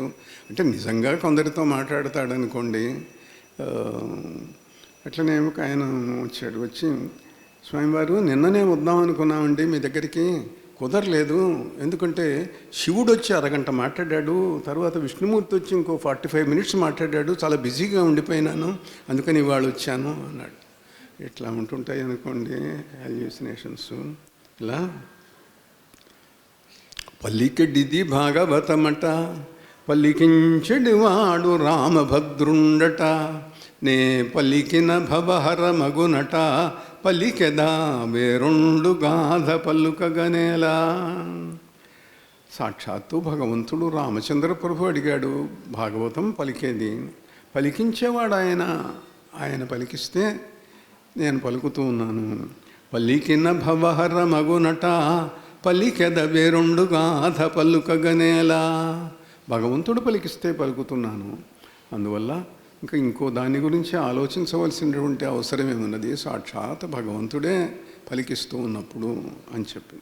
మాట్లాడినట్టు అంటే నిజంగా కొందరితో మాట్లాడతాడనుకోండి అనుకోండి అట్లనే ఒక ఆయన వచ్చాడు వచ్చి స్వామివారు నిన్ననే వద్దాం అనుకున్నామండి మీ దగ్గరికి కుదరలేదు. ఎందుకంటే శివుడు వచ్చి అరగంట మాట్లాడాడు తర్వాత విష్ణుమూర్తి వచ్చి ఇంకో ఫార్టీ ఫైవ్ మినిట్స్ మాట్లాడాడు చాలా బిజీగా ఉండిపోయినాను అందుకని ఇవాళ వచ్చాను అన్నాడు. ఇట్లా ఉంటుంటాయి అనుకోండి హాల్యూసినేషన్స్. ఇలా. పల్లికెడ్డిది భాగవతమట. పలికించెడివాడు రామభద్రుండట. నే పలికిన భవహర మగునట పలికెదా వేరుండు గాథ పలుకగనేలా. సాక్షాత్తు భగవంతుడు రామచంద్ర ప్రభు అడిగాడు భాగవతం పలికేది? పలికించేవాడు ఆయన ఆయన పలికిస్తే నేను పలుకుతూ ఉన్నాను. పలికిన భవహర మగునట పలికెద వేరుండు గాథ పలుకగనేలా. భగవంతుడు పలికిస్తే పలుకుతున్నాను. అందువల్ల ఇంకా ఇంకో దాని గురించి ఆలోచించవలసినటువంటి అవసరం ఏమున్నది? సాక్షాత్ భగవంతుడే పలికిస్తూ ఉన్నప్పుడు అని చెప్పి.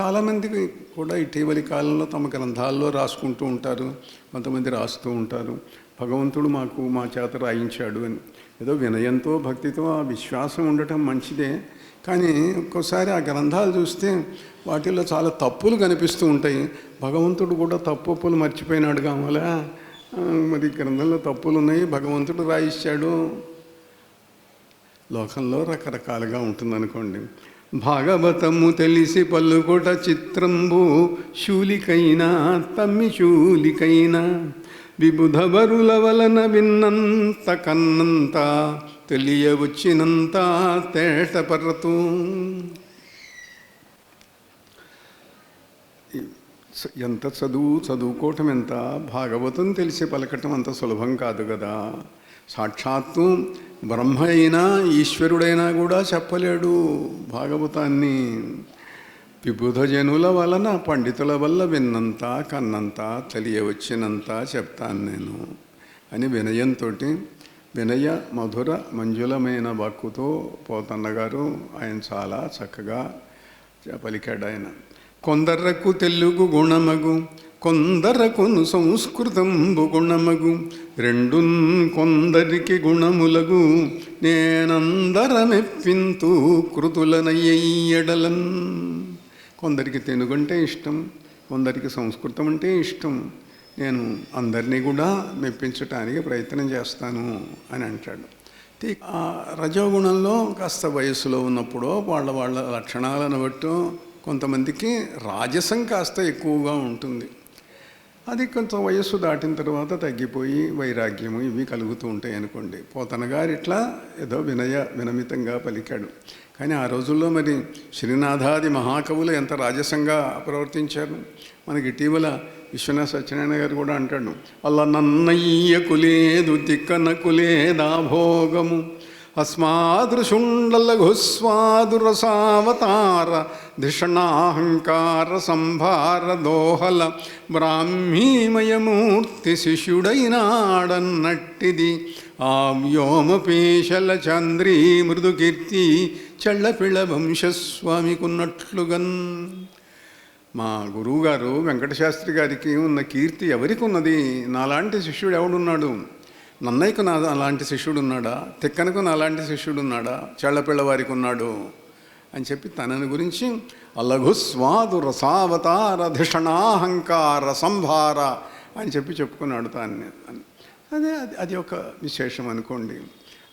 చాలామందికి కూడా ఇటీవలి కాలంలో తమ గ్రంథాల్లో రాసుకుంటూ ఉంటారు. కొంతమంది రాస్తూ ఉంటారు. భగవంతుడు మాకు మా చేత రాయించాడు అని. ఏదో వినయంతో భక్తితో ఆ విశ్వాసం ఉండటం మంచిదే. కానీ ఒక్కోసారి ఆ గ్రంథాలు చూస్తే వాటిల్లో చాలా తప్పులు కనిపిస్తూ ఉంటాయి. భగవంతుడు కూడా తప్పులు మర్చిపోయినాడు కావాలా మరి గ్రంథంలో తప్పులు ఉన్నాయి భగవంతుడు రాయిచ్చాడు. లోకంలో రకరకాలుగా ఉంటుందనుకోండి. భాగవతము తెలిసి పల్లుకోట చిత్రంబు శూలికైనా తమ్మి శూలికైనా విబుధవరుల వలన విన్నంత కన్నంత తెలియవచ్చినంత తేటపరతు. ఎంత చదువు చదువుకోవటం ఎంత? భాగవతం తెలిసి పలకటం అంత సులభం కాదు కదా సాక్షాత్తు బ్రహ్మ అయినా ఈశ్వరుడైనా కూడా చెప్పలేడు భాగవతాన్ని. విబుధజనుల వలన పండితుల వల్ల విన్నంత కన్నంత తెలియవచ్చినంత చెప్తాను నేను. అని వినయంతో వినయ మధుర మంజులమైన వాక్కుతో పోతన్న గారు ఆయన చాలా చక్కగా పలికాడు ఆయన. కొందరకు తెలుగు గుణమగు కొందరకును సంస్కృతంబు గుణమగు రెండున్ కొందరికి గుణములగు నేనందరమెప్పింతూ కృతులనయ్యడలన్ కొందరికి తెలుగంటే ఇష్టం కొందరికి సంస్కృతం అంటే ఇష్టం. నేను అందరినీ కూడా మెప్పించటానికి ప్రయత్నం చేస్తాను అని అంటాడు. ఆ రజోగుణంలో కాస్త వయస్సులో ఉన్నప్పుడు వాళ్ళ వాళ్ళ లక్షణాలను బట్టు కొంతమందికి రాజసం కాస్త ఎక్కువగా ఉంటుంది. అది కొంచెం వయస్సు దాటిన తర్వాత తగ్గిపోయి వైరాగ్యము ఇవి కలుగుతూ ఉంటాయి అనుకోండి. పోతన గారు ఇట్లా ఏదో వినయ వినమితంగా పలికాడు. కానీ ఆ రోజుల్లో మరి శ్రీనాథాది మహాకవులు ఎంత రాజసంగా ప్రవర్తించారు? మనకి ఇటీవల విశ్వనాథ సత్యనారాయణ గారు కూడా అంటాడు. అలా నన్నయ్యకు కులేదు తిక్కనకు లేదా భోగము? అస్మాదృశుండలఘుస్వాదురసావతార ధిషణాహంకార సంభార దోహల బ్రాహ్మీమయమూర్తి శిష్యుడైనాడన్నట్టిది ఆ వ్యోమపేశల చంద్రీ మృదుకీర్తి చళ్ళపిళ్ళ వంశస్వామికున్నట్లుగన్ మా గురువుగారు వెంకటశాస్త్రి గారికి ఉన్న కీర్తి ఎవరికి ఉన్నది నాలాంటి శిష్యుడు ఎవడున్నాడు? నన్నయ్యకు నా అలాంటి శిష్యుడు ఉన్నాడా? తిక్కనకు నాలాంటి శిష్యుడు ఉన్నాడా? చెళ్ళపిళ్ళ వారికి ఉన్నాడు? అని చెప్పి తనని గురించి అలఘుస్వాదు రసావతార ధిషణాహంకార సంభార అని చెప్పి చెప్పుకున్నాడు తాన్ని. అదే అది అది ఒక విశేషం అనుకోండి.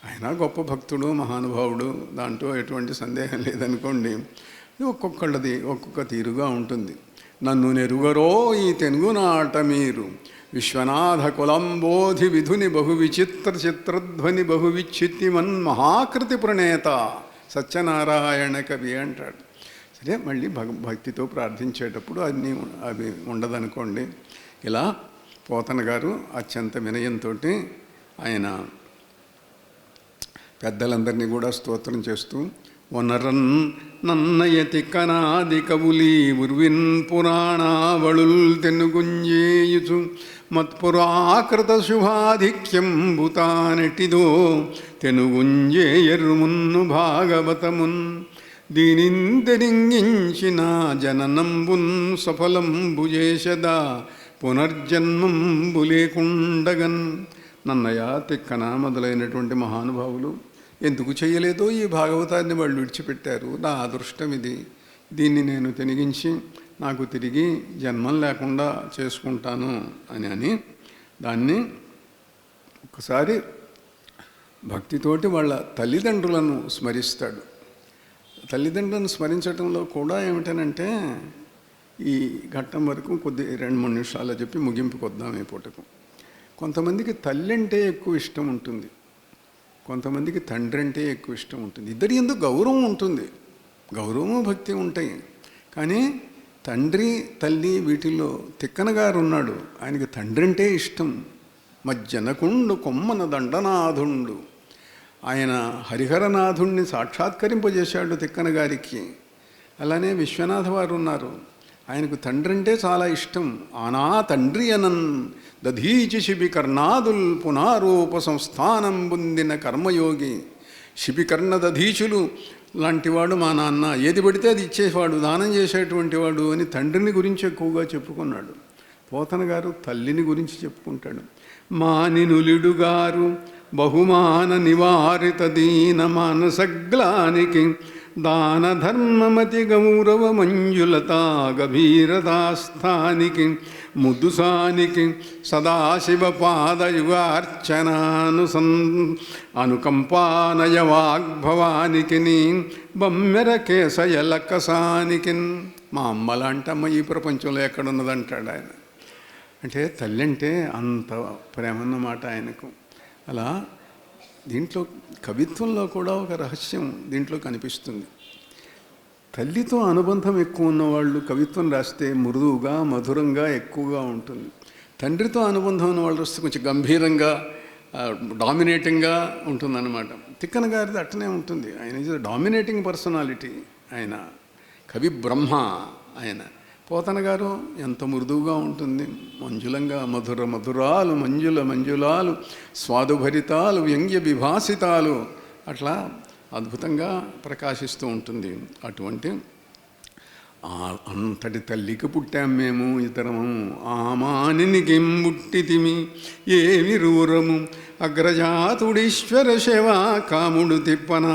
ఆయన గొప్ప భక్తుడు మహానుభావుడు దాంట్లో ఎటువంటి సందేహం లేదనుకోండి ఒక్కొక్కళ్ళది ఒక్కొక్క తీరుగా ఉంటుంది. నన్ను నెరుగరో ఈ తెనుగునాట మీరు విశ్వనాథ కులంబోధి విధుని బహు విచిత్ర చిత్రధ్వని బహు విచ్చిత్తిమన్ మహాకృతి ప్రణేత సత్యనారాయణ కవి అంటాడు. సరే మళ్ళీ భగ భక్తితో ప్రార్థించేటప్పుడు అన్నీ అవి ఉండదనుకోండి. ఇలా పోతన గారు అత్యంత వినయంతో ఆయన పెద్దలందరినీ కూడా స్తోత్రం చేస్తూ వనరన్ నన్నయతి కనాది కవులి ఉర్విన్ పురాణావళుల్ తెనుగుంజేయుచు. మత్పురాకృత శుభాధిక్యం భూతానెటిదో తెనుగుంజేయర్మున్ను భాగవతమున్. దీనింతరింగించిన జననంబున్ సఫలంబు చేసదా పునర్జన్మంబు లేకుండగన్ నన్నయ తిక్కన మొదలైనటువంటి మహానుభావులు ఎందుకు చేయలేదో ఈ భాగవతాన్ని వాళ్ళు విడిచిపెట్టారు. నా అదృష్టం ఇది. దీన్ని నేను తినిగించి నాకు తిరిగి జన్మం లేకుండా చేసుకుంటాను అని అని దాన్ని ఒకసారి భక్తితోటి వాళ్ళ తల్లిదండ్రులను స్మరిస్తాడు. తల్లిదండ్రులను స్మరించడంలో కూడా ఏమిటనంటే ఈ ఘట్టం వరకు కొద్ది రెండు మూడు నిమిషాలు చెప్పి ముగింపుకు వద్దాం ఈ పూటకు. కొంతమందికి తల్లి అంటే ఎక్కువ ఇష్టం ఉంటుంది. కొంతమందికి తండ్రి అంటే ఎక్కువ ఇష్టం ఉంటుంది. ఇద్దరి ఎందుకు గౌరవం ఉంటుంది. గౌరవము భక్తి ఉంటాయి. కానీ తండ్రి తల్లి వీటిల్లో తిక్కనగారు ఉన్నాడు ఆయనకి తండ్రి అంటే ఇష్టం. మజ్జనకుండు కొమ్మన దండనాథుండు. ఆయన హరిహరనాథుణ్ణి సాక్షాత్కరింపజేశాడు తిక్కన గారికి. అలానే విశ్వనాథ వారు ఉన్నారు ఆయనకు తండ్రి అంటే చాలా ఇష్టం. ఆనా తండ్రి అనన్ దధీచి శిబి కర్ణాదుల్ పునారూప సంస్థానం పొందిన కర్మయోగి శిబికర్ణ దధీచులు లాంటివాడు మా నాన్న. ఏది పడితే అది ఇచ్చేవాడు దానం చేసేటువంటి వాడు అని తండ్రిని గురించి ఎక్కువగా చెప్పుకున్నాడు. పోతన గారు తల్లిని గురించి చెప్పుకుంటాడు. మానినులుడు గారు బహుమాన నివారిత దీన మానసగ్లానికి దాన ధర్మమతి గౌరవ మంజులతా గభీరదాస్థానికి ముద్దుసానికి సదాశివ పాదయుగార్చనానుసం అనుకంపానయ వాగ్భవానికి బమ్మెర కేశయలక్కసానికి మా అమ్మ ఈ ప్రపంచంలో ఎక్కడున్నదంటాడు ఆయన. అంటే తల్లి అంటే అంత ప్రేమ అన్నమాట ఆయనకు. అలా దీంట్లో కవిత్వంలో కూడా ఒక రహస్యం దీంట్లో కనిపిస్తుంది. తల్లితో అనుబంధం ఎక్కువ ఉన్నవాళ్ళు కవిత్వం రాస్తే మృదువుగా మధురంగా ఎక్కువగా ఉంటుంది. తండ్రితో అనుబంధం ఉన్న వాళ్ళు వస్తే కొంచెం గంభీరంగా డామినేటింగ్గా ఉంటుందన్నమాట. తిక్కన గారిది అట్టనే ఉంటుంది. ఆయన డామినేటింగ్ పర్సనాలిటీ. ఆయన కవి బ్రహ్మ ఆయన. పోతన గారు ఎంత మృదువుగా ఉంటుంది. మంజులంగా మధుర మధురాలు మంజుల మంజులాలు స్వాదుభరితాలు వ్యంగ్య విభాసితాలు అట్లా అద్భుతంగా ప్రకాశిస్తూ ఉంటుంది. అటువంటి అంతటి తల్లికి పుట్టాం మేము ఇతరము. ఆమానినికిం పుట్టితిమి ఏమి రూరము అగ్రజాతుడీశ్వర శివ కాముడు తిప్పన.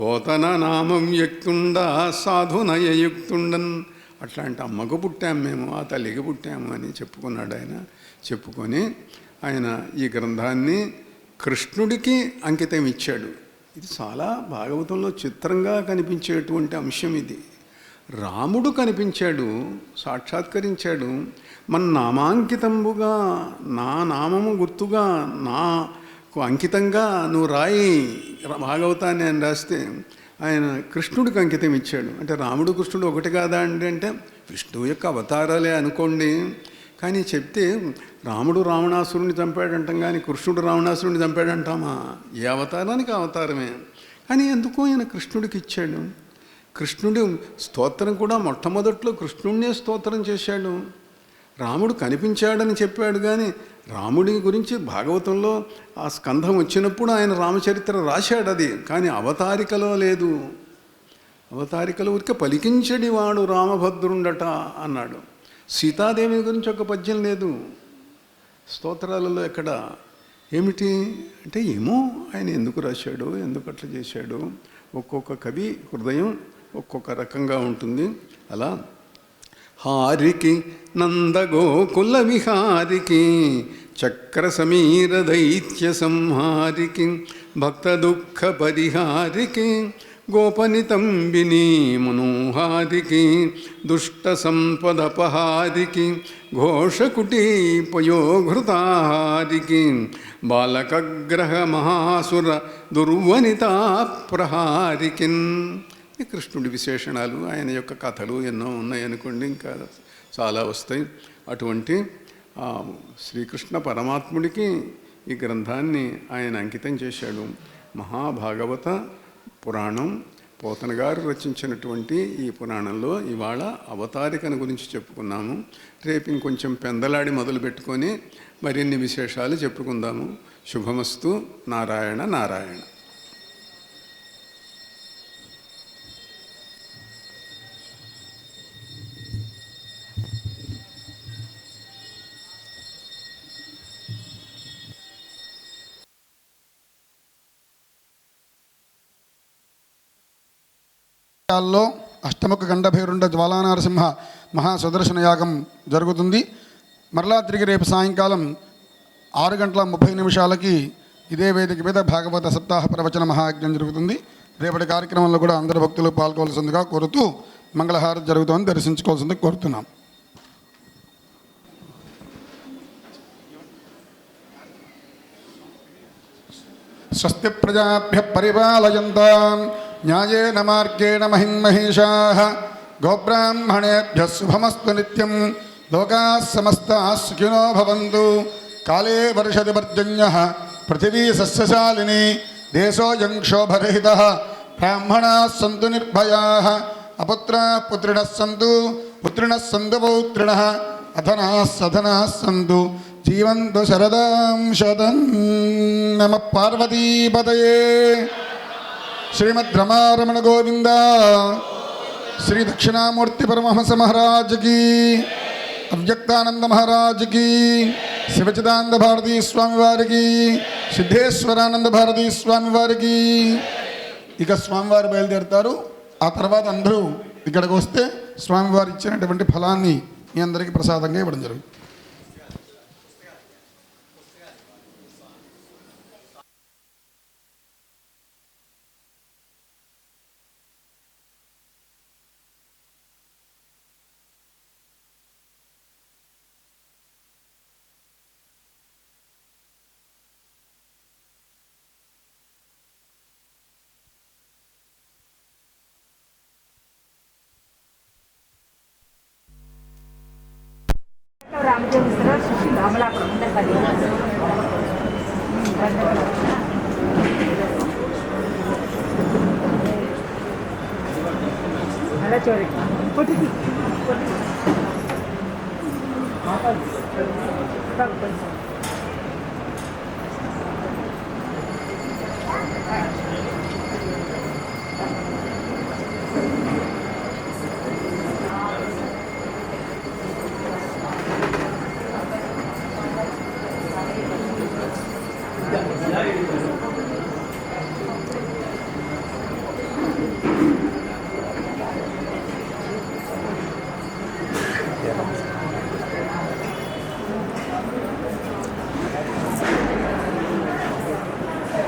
పోతన నామం వ్యక్తుండా సాధునయయుక్తుండన్ అట్లాంటి ఆ మగ పుట్టాము మేము ఆ తల్లికి పుట్టాము అని చెప్పుకున్నాడు ఆయన. చెప్పుకొని ఆయన ఈ గ్రంథాన్ని కృష్ణుడికి అంకితం ఇచ్చాడు. ఇది చాలా భాగవతంలో చిత్రంగా కనిపించేటువంటి అంశం ఇది. రాముడు కనిపించాడు సాక్షాత్కరించాడు. మన నామాంకితంబుగా నా నామము గుర్తుగా నాకు అంకితంగా నువ్వు రాయి. భాగవతాన్ని ఆయన రాస్తే ఆయన కృష్ణుడికి అంకితం ఇచ్చాడు. అంటే రాముడు కృష్ణుడు ఒకటి కాదా అండి అంటే విష్ణువు యొక్క అవతారాలే అనుకోండి. కానీ చెప్తే రాముడు రావణాసురుని చంపాడంటాం కానీ కృష్ణుడు రావణాసురుని చంపాడంటామా? ఏ అవతారానికి అవతారమే? కానీ ఎందుకు ఆయన కృష్ణుడికి ఇచ్చాడు. కృష్ణుడి స్తోత్రం కూడా మొట్టమొదట్లో కృష్ణుడినే స్తోత్రం చేశాడు. రాముడు కనిపించాడని చెప్పాడు కానీ రాముడి గురించి భాగవతంలో ఆ స్కంధం వచ్చినప్పుడు ఆయన రామచరిత్ర రాశాడు అది. కానీ అవతారికలో లేదు. అవతారికలో ఊరికే పలికించడి వాడు రామభద్రుండట అన్నాడు. సీతాదేవి గురించి ఒక పద్యం లేదు. స్తోత్రాలలో ఎక్కడ? ఏమిటి? అంటే ఏమో ఆయన ఎందుకు రాశాడు? ఎందుకు అట్లా చేశాడు? ఒక్కొక్క కవి హృదయం ఒక్కొక్క రకంగా ఉంటుంది. అలా హారికి నందగోకుల విహారికి చక్ర సమీర దైత్య సంహారికి భక్త దుఃఖ పరిహారికి గోపనితంబిని మనోహారికి దుష్ట సంపదపహారికి ఘోషకుటీపయోఘృతాహారికి బాలకగ్రహ మహాసుర దుర్వనితా ప్రహారికిన్ ఈ కృష్ణుడి విశేషణాలు ఆయన యొక్క కథలు ఎన్నో ఉన్నాయనుకోండి ఇంకా చాలా వస్తాయి. అటువంటి శ్రీకృష్ణ పరమాత్ముడికి ఈ గ్రంథాన్ని ఆయన అంకితం చేశాడు. మహాభాగవత పురాణం పోతన గారు రచించినటువంటి ఈ పురాణంలో ఇవాళ అవతారికను గురించి చెప్పుకున్నాము. రేపు ఇంకొంచెం పెందలాడి మొదలు పెట్టుకొని మరిన్ని విశేషాలు చెప్పుకుందాము. శుభమస్తు. నారాయణ నారాయణ. ఆలయాల్లో అష్టముఖ గండభైరుండ జ్వాలానరసింహ మహా సుదర్శన యాగం జరుగుతుంది. మరలా తిరిగి రేపు సాయంకాలం ఆరు గంటల ముప్పై నిమిషాలకి ఇదే వేదిక మీద భాగవత సప్తాహ ప్రవచన మహాయజ్ఞం జరుగుతుంది. రేపటి కార్యక్రమంలో కూడా అందరు భక్తులు పాల్గొవలసిందిగా కోరుతూ మంగళహారతి జరుగుతుందని దర్శించుకోవాల్సింది కోరుతున్నాం. స్వస్తి ప్రజాభ్య పరిపాలయంతా. న్యాయేన మార్గేణ మహిన్మహేషా గోబ్రాహ్మణేభ్య శుభమస్తు నిత్యం. లోకా సమస్త సుఖినో భవంతు. కాలే వర్షది పర్జన్య పృథివీ సస్యశాలిని. దేశోయం క్షోభరహిత బ్రాహ్మణా సంతు నిర్భయా. అపుత్ర పుత్రిణ సంతు. పుత్రిణ సంతు పౌత్రిణ. అధనా సధనా సంతు. జీవంతు శరదాం శతం నమ పార్వతీపదయే శ్రీమద్ రమారమణ గోవింద శ్రీ దక్షిణామూర్తి పరమహంస మహారాజుకి అవ్యక్తానంద మహారాజుకి శివచిదానంద భారతీ స్వామి వారికి సిద్ధేశ్వరానంద భారతీ స్వామి వారికి ఇక స్వామివారు బయలుదేరుతారు. ఆ తర్వాత అందరూ ఇక్కడికి వస్తే స్వామివారు ఇచ్చినటువంటి ఫలాన్ని మీ అందరికీ ప్రసాదంగా ఇవ్వడం జరుగుతుంది. రామచంద్ర రామలాపురం ఉండపల్లి అలా చూడండి పొట్టిది కొంచెం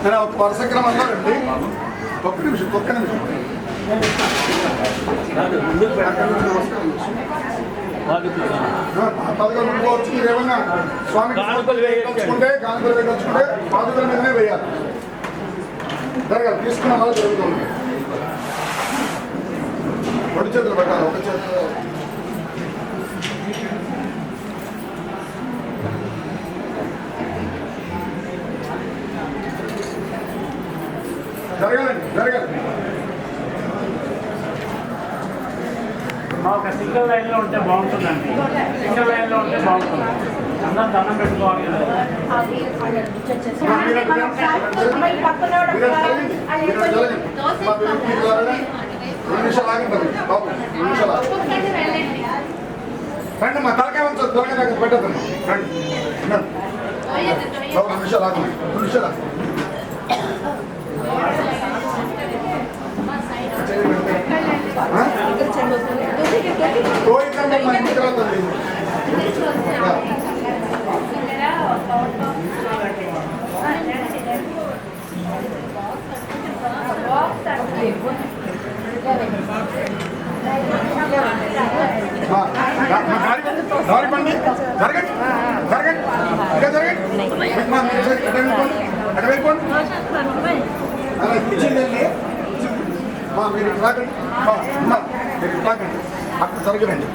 నేను ఒక వరుస క్రమంలో రండి ఒక్క నిమిషం ఒక్క నిమిషం. పదకొండు అనుకోవచ్చు మీరు ఏమన్నా స్వామి. వేయదలుచుకుంటే కానుకలు వేయదలుచుకుంటే పాదుకల మీదనే వేయాలి. జరగాలి తీసుకున్న వాళ్ళు జరుగుతుంది. రెండు చేతులు పెట్టాలి ఒక చేతులు. సింగిల్ లైన్లో ఉంటే బాగుంటుందండి. సింగిల్ లైన్లో ఉంటే బాగుంటుంది. అందరం దండం పెట్టుకోవాలి కదా. నిమిషాలు రండి మా తలకాయ ఉంచదు తలకాయ దగ్గర రెండు. నిమిషాలు ఆగండి రెండు నిమిషాలు ఆగండి. ఆ? జరగండి జరగండి ఇంకా జరగండి మీరు వెళ్ళిపోండి అలా మీరు రాకండి మీరు రాకండి అక్కడ జరగరండి